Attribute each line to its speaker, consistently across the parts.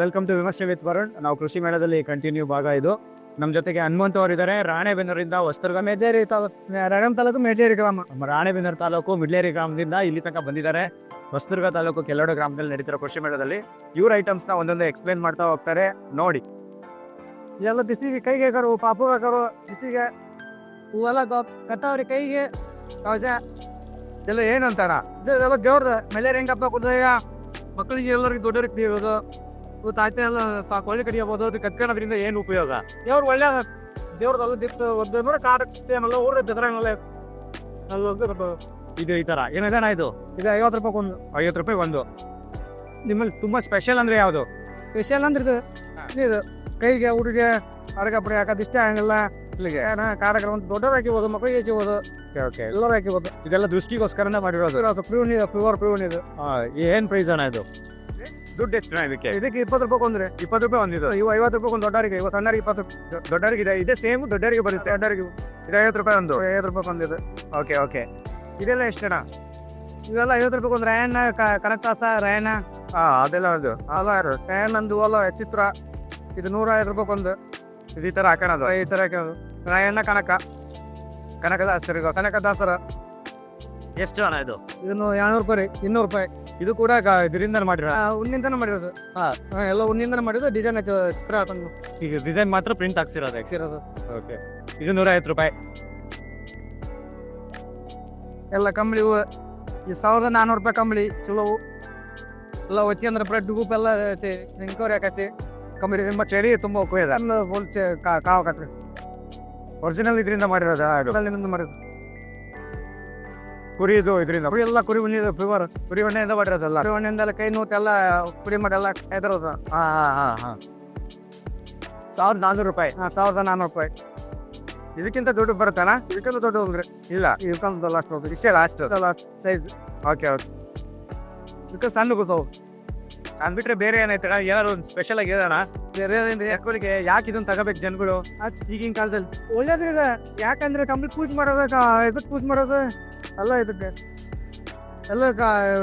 Speaker 1: Welcome to Vimarshe with Varun ನಾವು ಕೃಷಿ ಮೇಳದಲ್ಲಿ ಕಂಟಿನ್ಯೂ ಭಾಗ ಇದು. ನಮ್ಮ ಜೊತೆಗೆ ಹನುಮಂತ ಅವರಿದ್ದಾರೆ ರಾಣೆಬೆನ್ನೂರಿಂದ ವಸ್ತುರ್ಗ ಮೇಜೇರಿ ರಾಣೆ ತಾಲೂಕು ಮೇಜೇರಿ ಗ್ರಾಮ. ರಾಣೆಬೆನ್ನೂರು ತಾಲೂಕು ಮಿಡ್ಲೇರಿ ಗ್ರಾಮದಿಂದ ಇಲ್ಲಿ ತನಕ ಬಂದಿದ್ದಾರೆ. ವಸ್ತುರ್ಗ ತಾಲೂಕು ಕೆಲೋಡು ಗ್ರಾಮದಲ್ಲಿ ನಡೀತಿರೋ ಕೃಷಿ ಮೇಳದಲ್ಲಿ ಇವ್ರ ಐಟಮ್ಸ್ನ ಒಂದೊಂದು ಎಕ್ಸ್ಪ್ಲೇನ್ ಮಾಡ್ತಾ ಹೋಗ್ತಾರೆ. ನೋಡಿ. ಎಲ್ಲ ಬಿಸ್ಲಿಗೆ ಕೈಗೆ ಕರು ಪಾಪು ಕರು, ಬಿಸ್ಲಿಗೆ ಹೂವೆಲ್ಲ ಕಟ್ಟವ್ರಿ ಕೈಗೆ. ಕವಚ ಎಲ್ಲ ಏನು ಇದೆಲ್ಲ ದೇವ್ರದ. ಮೇಲೆ ಹೆಂಗಪ್ಪ ಕೊಡ್ದಾಗ ಮಕ್ಕಳಿಗೆ ಎಲ್ಲರಿಗೂ ದೊಡ್ಡವ್ರಿಗೆ ತಿಳಿಯೋದು ಎಲ್ಲ ಸಾಕು ಒಳ್ಳೆ ಕಡಿಯಬಹುದು ಅದು ಕತ್ಕೊಳ್ಳೋದ್ರಿಂದ ಏನು ಉಪಯೋಗ? ದೇವ್ರ ಒಳ್ಳೆ ದೇವ್ರದಲ್ಲ ದಿಪ್ಪ ಒಂದು ಕಾಡುತ್ತೆ ಅನ್ನಲ್ಲ ಊರ ಬೆದರಂಗಲ್ಲ ಇದು ಈ ತರ ಏನಿದೆ ಇದು? ಇದು ಐವತ್ತು ರೂಪಾಯಿ ಒಂದು ಐವತ್ತು ರೂಪಾಯಿ ಒಂದು. ನಿಮ್ಮಲ್ಲಿ ತುಂಬಾ ಸ್ಪೆಷಲ್ ಅಂದ್ರೆ ಯಾವುದು? ಸ್ಪೆಷಲ್ ಅಂದ್ರೆ ಇದು ಇದು ಕೈಗೆ ಹುಡುಗೆ ಅಡಗಪಡಿ ಹಾಕೋದು ಇಷ್ಟ ಆಗಲ್ಲ. ಇಲ್ಲಿಗೆ ಕಾರ್ಯಕ್ರಮ ದೊಡ್ಡವ್ರು ಹಾಕಿಬೋದು ಮಕ್ಕಳಿಗೆ ಹಾಕಿಬೋದು ಓಕೆ ಎಲ್ಲರೂ ಹಾಕಿಬೋದು ಇದೆಲ್ಲ ದೃಷ್ಟಿಗೋಸ್ಕರನೇ ಮಾಡಿರೋದು. ಪ್ಯೂನ್ ಇದು ಪ್ಯೂರ್ ಪ್ಯೂನ್ ಇದು. ಏನು ಪ್ರೈಸ್ ಅಣ್ಣ ಇದು? ದುಡ್ಡು ಎಷ್ಟು ಇದಕ್ಕೆ. ಇದಕ್ಕೆ ಇಪ್ಪತ್ತು ರೂಪಾಯಿ ಕೊಂದ್ರೆ? ಇಪ್ಪತ್ತು ರೂಪಾಯಿ ಒಂದಿದೆ ಇವ ಐವತ್ತು ರೂಪಾಯಿ ಒಂದು ದೊಡ್ಡವರಿಗೆ ಇವು ಸಣ್ಣರಿಗೆ ಇಪ್ಪತ್ತು ದೊಡ್ಡವರಿಗೆ ಇದೆ ಇದೇ ಸೇಮ್ ದೊಡ್ಡವರಿಗೆ ಬರುತ್ತೆ. ದೊಡ್ಡವರಿಗೆ. ಇದು ಐವತ್ತು ರೂಪಾಯಿ ಒಂದು. ಐವತ್ತು ರೂಪಾಯಿ ಒಂದಿದೆ ಓಕೆ ಓಕೆ. ಇದೆಲ್ಲ ಎಷ್ಟಣ್ಣ ಇವೆಲ್ಲ ಐವತ್ತು ರೂಪಾಯಿ ಒಂದು ರಾಯಣ್ಣ ಕನಕದಾಸ ರಾಯಣ್ಣ? ಹಾ ಅದೆಲ್ಲ ಅದು ಅಲ್ಲ ರಾಯಣ್ಣಂದು ಅಲ್ಲ ಚಿತ್ರ. ಇದು ನೂರ ಐವತ್ತು ರೂಪಾಯಿ ಒಂದು ಇದು ಈ ಥರ ಹಾಕೋಣದು. ಈ ಥರ ಹಾಕೋದು. ರಾಯಣ್ಣ ಕನಕ. ಕನಕದಾಸರಿಗೋ ಕನಕದಾಸರ ಎಷ್ಟು ಹಣ ಇದು? ಇದನ್ನು ಎರಡ್ನೂರು ರೂಪಾಯಿ ರೀ ಇನ್ನೂರು ರೂಪಾಯಿ. ಇದು ಕೂಡ ಗ- ಇದರಿಂದ ಮಾಡಿರೋ ಉನ್ನಿಂದನೇ ಮಾಡಿರೋದು. ಹಾ. ಎಲ್ಲ ಉನ್ನಿಂದನೇ ಮಾಡಿರೋದು ಡಿಸೈನ್ ಚಿತ್ರ ಹಾಕೊಂಡು. ಈಗ ಡಿಸೈನ್ ಮಾತ್ರ ಪ್ರಿಂಟ್ ಹಾಕ್ಸಿರೋದು ಹಾಕ್ಸಿರೋದು. ಓಕೆ ಇದು ನೂರ ಐವತ್ತು ರೂಪಾಯಿ. ಎಲ್ಲ ಕಂಬಳಿ ಹೂವು. ಈ ಸಾವಿರದ ನಾನ್ನೂರು ರೂಪಾಯಿ ಕಂಬಳಿ ಚಲೋ ಎಲ್ಲ ಒಚ್ಚಿ ಅಂದ್ರೆ ಬ್ರೆಡ್ ಗೂಪ್ ಎಲ್ಲ ನಿಂಕೋರಿ ಹಾಕಸಿ ಕಂಬಳಿ ನಿಮ್ಮ ಚಳಿ ತುಂಬ ಉಪಯೋಗ. ಫುಲ್ ಕಾವು ಕತ್ರಿ. ಒರಿಜಿನಲ್ ಇದರಿಂದ ಮಾಡಿರೋದು ಮಾಡಿರೋದು. ಕುರಿದು ಇದರಿಂದ. ಕುರಿ ಎಲ್ಲ ಕುರಿ ಉಣ್ಣಿದು ಪ್ರಿವರ್ ಕುರಿ ಉಣ್ಣೆಯಿಂದ ಮಾಡಿರೋದಲ್ಲ. ಕುರಿ ಉಣ್ಣೆಯಿಂದೆಲ್ಲ ಕೈ ನೂತೆಲ್ಲ ಕುರಿ ಮಾಡೆಲ್ಲ ಎದರೋದು. ಹಾ ಹಾ ಹಾ ಹಾ. ಸಾವಿರದ ನಾನ್ನೂರು ರೂಪಾಯಿ. ಹಾ ಸಾವಿರದ ನಾನ್ನೂರು ರೂಪಾಯಿ. ಇದಕ್ಕಿಂತ ದುಡ್ಡು ಬರುತ್ತಾನ? ಇದಕ್ಕಿಂತ ದುಡ್ಡು ಅಂದ್ರೆ ಇಲ್ಲ. ಇದಕ್ಕಂತ ಲಾಸ್ಟ್ ಹೋಗ್ತದೆ ಇಷ್ಟೇ last last size okay okay ಇದಕ್ಕೆ ಸಣ್ಣ ಕೂತವು ಸಣ್ಣ ಬಿಟ್ರೆ ಬೇರೆ ಏನೈತೆ ಏನಾದ್ರು ಒಂದು ಸ್ಪೆಷಲ್ ಆಗಿ ಹೇಳೋಣ. ಯಾಕೆ ಇದನ್ನ ತಗೋಬೇಕು ಜನಗಳು? ಈಗಿನ ಕಾಲದಲ್ಲಿ ಒಳ್ಳೇದ್ರಿ ಇದು. ಯಾಕಂದ್ರೆ ಕಂಪ್ಲೀಟ್ ಪೂಜೆ ಮಾಡೋದ ಇದಕ್ಕೆ ಪೂಜೆ ಮಾಡೋದು? ಅಲ್ಲ ಇದಕ್ಕೆ. ಎಲ್ಲ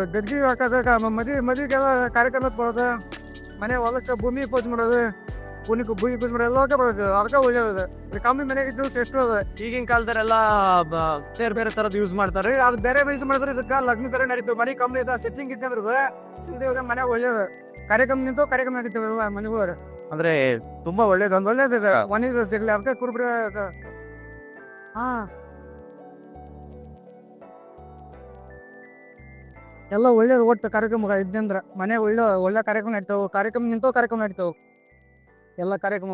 Speaker 1: ಗದ್ಗಿ ಹಾಕೋದು ಮದುವೆ ಮದ್ವೆಗೆಲ್ಲ ಕಾರ್ಯಕ್ರಮಕ್ಕೆ ಬರೋದು? ಮನೆ ಹೊಲಕ್ಕೆ ಭೂಮಿ ಪೂಜೆ ಮಾಡೋದು? ಭೂಮಿ ಪೂಜೆ ಮಾಡಿ ಎಲ್ಲಕ್ಕೆ ಬರ್ತದೆ ಅದಕ್ಕೆ ಒಳ್ಳೇದು ಕಮ್ಮಿ ಮನೆಗೆ ಇದ್ದು ಎಷ್ಟು ಅದ. ಈಗಿನ ಕಾಲದಲ್ಲೆಲ್ಲ ಬೇರೆ ಬೇರೆ ತರದ್ ಯೂಸ್ ಮಾಡ್ತಾರೆ. ಅದು ಬೇರೆ ಯೂಸ್ ಮಾಡಿದ್ರೆ ಇದಕ್ಕೆ ಲಗ್ನ ಬೇರೆ ನಡೀತು. ಮನೆ ಕಮ್ಮಿ ಇದೆ ಸಿಟ್ಟಿಂಗ್ ಇದ್ದಂದ್ರೆ ಸಿಂಧಿ ಮನೆ ಒಳ್ಳೇದು ಕಾರ್ಯಕ್ರಮ ನಿಂತು ಕಾರ್ಯಕ್ರಮ ನಡೀತವೆ ಎಲ್ಲ ಮನೆಗೂ ಅಂದ್ರೆ ತುಂಬಾ ಒಳ್ಳೇದು ಒಂದು ಒಳ್ಳೇದಿದೆ ಮನೆ ಸಿಗ್ಲಿ. ಅದಕ್ಕೆ ಕುರುಬ್ರಿ ಹಾ. ಎಲ್ಲ ಒಳ್ಳೇದು ಒಟ್ಟು ಕಾರ್ಯಕ್ರಮ ಇದ್ದಂದ್ರ ಮನೆ ಒಳ್ಳೆ ಒಳ್ಳೆ ಕಾರ್ಯಕ್ರಮ ನಡೀತಾವ. ಕಾರ್ಯಕ್ರಮ ನಿಂತೋ ಕಾರ್ಯಕ್ರಮ ನಡೀತಾವ. ಎಲ್ಲ ಕಾರ್ಯಕ್ರಮ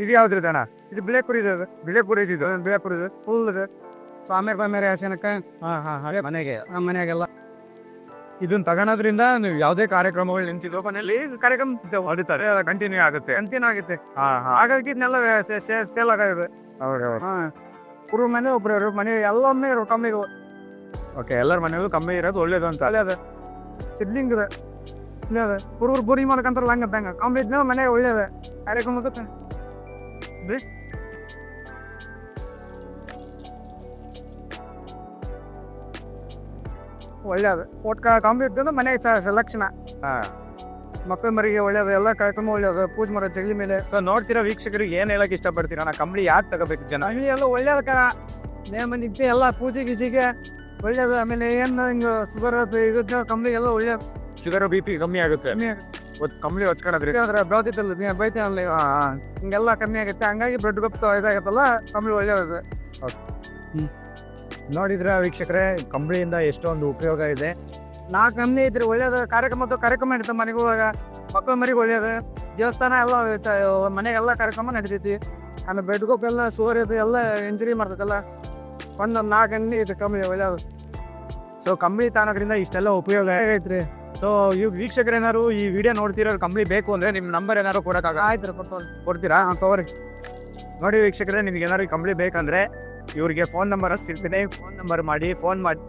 Speaker 1: ಇದು ಯಾವ್ದ್ರಿ ಅಣ್ಣ ಇದು ಬಿಳೆಪುರಿ ಇದು ಬಿಳೆಪುರಿ ಇದು ಬಿಳೆಪುರಿ ಇದು. ಫುಲ್ ಇದು. ಸ್ವಾಮಿ ಪಾಮೇರಿ ಹಾಸನಕ್ಕ ಹಾ ಹಾ ಮನೆಗೆ. ನಮ್ಮ ಮನೆಯಾಗೆಲ್ಲ ಇದನ್ನ ತಗೊಳೋದ್ರಿಂದ ನೀವು ಯಾವುದೇ ಕಾರ್ಯಕ್ರಮಗಳು ನಿಂತಿದ್ವು ಮನೆಯಲ್ಲಿ ಕಾರ್ಯಕ್ರಮ ಹೊಡಿತಾರೆ. ಕಂಟಿನ್ಯೂ ಆಗುತ್ತೆ. ಕಂಟಿನ್ಯೂ ಆಗುತ್ತೆ. ಹಾಗಾಗಿ ಇದನ್ನೆಲ್ಲ ಸೇಲ್ ಆಗಿದೆ ಹಾ. ಕುರು ಮನೆ ಒಬ್ರು ಮನೆ ಎಲ್ಲೊಮ್ಮೆ ಕಮ್ಮಿ ಓಕೆ ಎಲ್ಲರ ಮನೆಯಲ್ಲೂ ಕಮ್ಮಿ ಇರೋದು ಒಳ್ಳೇದು ಅಂತ. ಅದೇ ಅದ ಸಿಬ್ಲಿಂಗ್ ಇದೆ. ಇಲ್ಲ ಹುಡುಗರು ಬೋರಿ ಮಾಡ್ಕಂತಾರಲ್ಲ ಹಂಗ ಹಂಗ. ಕಮ್ಮಿ ಇದ್ನ ಮನೆ ಒಳ್ಳೇದ. ಕಾರ್ಯಕ್ರಮ ಗೊತ್ತ ಒಳ್ಳೇದು. ಒಟ್ಟು ಕಮ್ಮಿ ಇದ್ದಂದ್ರೆ ಮನೆಗೆ ಸ- ಲಕ್ಷಣ ಮಕ್ಕಳ ಮರಿಗೆ ಒಳ್ಳೇದು. ಎಲ್ಲ ಕಾರ್ಯಕ್ರಮ ಒಳ್ಳೇದು. ಪೂಜೆ ಮಾಡೋ ಜಗಲಿ ಮೇಲೆ. ಸೊ ನೋಡ್ತಿರೋ ವೀಕ್ಷಕರಿಗೆ ಏನು ಹೇಳಕ್ ಇಷ್ಟಪಡ್ತೀರಾ? ನಾ ಕಂಬಳಿ ಯಾಕೆ ತಗೋಬೇಕು ಜನ? ಕಂಬಳಿ ಎಲ್ಲ ಒಳ್ಳೇದ ಕಣ. ನೇಮ ನಿಂಪಿ ಎಲ್ಲ ಪೂಜೆ ಗೀಜೆಗೆ ಒಳ್ಳೇದು. ಆಮೇಲೆ ಏನು ಹಿಂಗೆ ಸುಗರ್ ಇದು ಕಂಬಳಿ ಎಲ್ಲ ಒಳ್ಳೆ ಶುಗರ್ ಬಿ ಪಿ ಕಮ್ಮಿ ಆಗುತ್ತೆ. ಕಮ್ಮಿ ಕಂಬಳಿ ಹಚ್ಕೊಳದ್ರಿ. ಅಂದ್ರೆ ನೀ. ಹಿಂಗೆಲ್ಲ ಕಮ್ಮಿ ಆಗುತ್ತೆ. ಹಂಗಾಗಿ ಬ್ಲಡ್ ಗ್ರೂಪ್ ಇದಾಗತ್ತಲ್ಲ ಕಂಬಳಿ ಒಳ್ಳೆಯದು ನೋಡಿದ್ರ ವೀಕ್ಷಕರೇ ಕಂಬಳಿಯಿಂದ ಎಷ್ಟೊಂದು ಉಪಯೋಗ ಇದೆ. ನಾಲ್ಕು ನಮ್ನಿ ಐತ್ರಿ ಒಳ್ಳೇದು ಕಾರ್ಯಕ್ರಮ ಕಾರ್ಯಕ್ರಮ ನಡೀತದೆ ಮನೆಗಳಾಗ ಮಕ್ಕಳ ಮರಿಗೆ ಒಳ್ಳೇದು. ದೇವಸ್ಥಾನ ಎಲ್ಲ ಮನೆಗೆಲ್ಲ ಕಾರ್ಯಕ್ರಮ ನಡೀತೈತಿ. ಆಮೇಲೆ ಬೆಡ್ ಗೋಪ್ ಎಲ್ಲ ಸೋರ್ ಇದು ಎಲ್ಲ ಇಂಜರಿ ಮಾಡ್ತೈತಲ್ಲ ಒಂದು ನಾಲ್ಕು ಐತೆ ಕಂಬಳಿ ಒಳ್ಳೇದು. ಸೊ ಕಂಬಳಿ ತಾನೋದ್ರಿಂದ ಇಷ್ಟೆಲ್ಲ ಉಪಯೋಗ ಐತ್ರಿ ಸೊ ಈ ವೀಕ್ಷಕರು ಏನಾರು ಈ ವಿಡಿಯೋ ನೋಡ್ತಿರೋ ಕಂಪ್ನಿ ಬೇಕು ಅಂದ್ರೆ ನಿಮ್ಮ ನಂಬರ್ ಏನಾದ್ರು ಕೊಡೋಕ್ಕಾಗ ಆಯ್ತು ಕೊಡ್ತೀರಾ? ಹಾಂ ತಗೋರಿ. ನೋಡಿ ವೀಕ್ಷಕರೇ ನಿಮ್ಗೆ ಏನಾದ್ರು ಈ ಕಂಪ್ನಿ ಬೇಕಂದ್ರೆ ಇವ್ರಿಗೆ ಫೋನ್ ನಂಬರ್ ಸಿಗ್ತೀನಿ ಫೋನ್ ನಂಬರ್ ಮಾಡಿ ಫೋನ್ ಮಾಡಿ.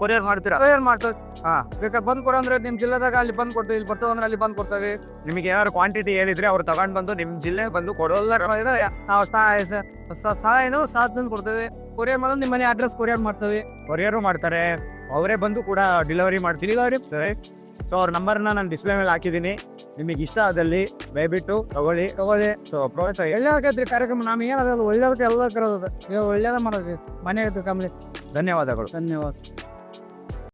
Speaker 1: ಕೊರಿಯರ್ ಮಾಡ್ತೀರಾ? ಕೊರಿಯರ್ ಮಾಡ್ತಾರೆ ಹಾ. ಬೇಕಾದ್ರೆ ಬಂದು ಕೊಡೋ ಅಂದ್ರೆ ನಿಮ್ಮ ಜಿಲ್ಲೆದಾಗ ಅಲ್ಲಿ ಬಂದು ಕೊಡ್ತೀವಿ ಇಲ್ಲಿ ಬರ್ತದೆ ಅಂದ್ರೆ ಅಲ್ಲಿ ಬಂದು ಕೊಡ್ತೇವೆ. ನಿಮಗೆ ಏನಾದ್ರು ಕ್ವಾಂಟಿಟಿ ಹೇಳಿದ್ರೆ ಅವ್ರು ತಗೊಂಡ್ ಬಂದು ನಿಮ್ಮ ಜಿಲ್ಲೆ ಬಂದು ಕೊಡೋಲ್ಲ ನಾವು ಸಹ ಏನು ಸಾಥ್ ಕೊಡ್ತೇವೆ. ಕೊರಿಯರ್ ಮಾಡೋದು ನಿಮ್ಮನೆ ಅಡ್ರೆಸ್ ಕೊರಿಯರ್ ಮಾಡ್ತೇವೆ. ಕೊರಿಯರು ಮಾಡ್ತಾರೆ. ಅವರೇ ಬಂದು ಕೂಡ ಡೆಲಿವರಿ ಮಾಡ್ತೀವಿ ಡೆಲಿವರಿ
Speaker 2: ಸೊ ಅವ್ರ ನಂಬರ್ನ ನಾನು ಡಿಸ್ಪ್ಲೇ ಮೇಲೆ ಹಾಕಿದ್ದೀನಿ. ನಿಮಗೆ ಇಷ್ಟ ಆದಲ್ಲಿ ದಯವಿಟ್ಟು ತಗೊಳ್ಳಿ ತಗೊಳ್ಳಿ. ಸೊ ಪ್ರೋತ್ಸಾಹ
Speaker 1: ಒಳ್ಳೇದಾಗೈತ್ರಿ ಕಾರ್ಯಕ್ರಮ ನಮ್ಗೆ ಏನದ ಒಳ್ಳೇದಕ್ಕೆ ಎಲ್ಲ ಕರೋದು ಒಳ್ಳೇದ ಮಾಡೋದ್ರಿ ಮನೆಗೆ ಕಮ್ಮಿ
Speaker 2: ಧನ್ಯವಾದಗಳು.
Speaker 1: ಧನ್ಯವಾದ.